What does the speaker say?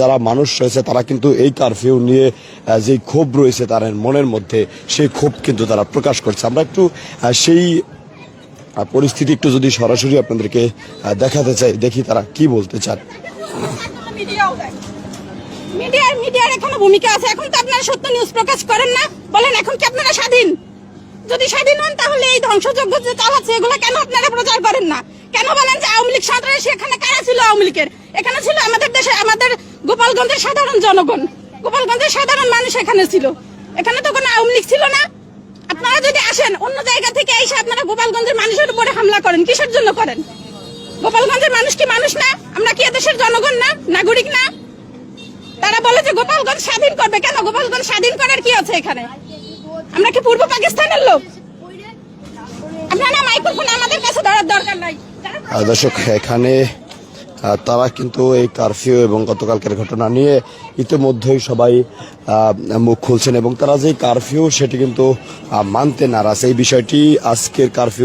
যারা মানুষ রয়েছে, তারা কিন্তু এই কারফিউ নিয়ে যে ক্ষোভ রয়েছে তাদের মনের মধ্যে সেই ক্ষোভ কিন্তু তারা প্রকাশ করছে। আমরা একটু সেই পরিস্থিতি একটু যদি সরাসরি আপনাদেরকে দেখাতে চাই, দেখি তারা কি বলতে চান। মিডিয়ার মিডিয়ার এখানে ভূমিকা আছে। এখন তো আপনারা সত্য নিউজ প্রকাশ করেন না। বলেন, এখন কি আপনারা স্বাধীন? যদি স্বাধীন হন, তাহলে এই ধ্বংসযজ্ঞ যে চালাচ্ছে, এগুলো কেন আপনারা প্রচার করেন না? কেন বলেন যে আওয়ামী লীগ সন্ত্রাসী সেখানে কারা ছিল আওয়ামী লীগের? এখানে ছিল আমাদের দেশে, আমাদের গোপালগঞ্জের সাধারণ জনগণ। গোপালগঞ্জের সাধারণ মানুষ এখানে ছিল। এখানে তো কোনো আওয়ামী লীগ ছিল না। আপনারা যদি আসেন, অন্য জায়গা থেকে এসে আপনারা গোপালগঞ্জের মানুষের উপরে হামলা করেন, কিসের জন্য করেন? গোপালগঞ্জের মানুষ কি মানুষ না? আমরা কি এদেশের জনগণ না? নাগরিক না? তারা বলে যে গোপালগঞ্জ স্বাধীন করবে। কেন? গোপালগঞ্জ স্বাধীন করার কি আছে এখানে? আমরা কি পূর্ব পাকিস্তানের লোক? আপনারা মাইক্রোফোন আমাদের কাছে ধরার দরকার নাই। দর্শক, এখানে তারা কিন্তু এই কারফিউ এবং গতকালকের ঘটনা নিয়ে ইতিমধ্যেই সবাই মুখ খুলছেন এবং তারা যে কারফিউ সেটি কিন্তু মানতে নারাজ। এই বিষয়টি আজকের কারফিউ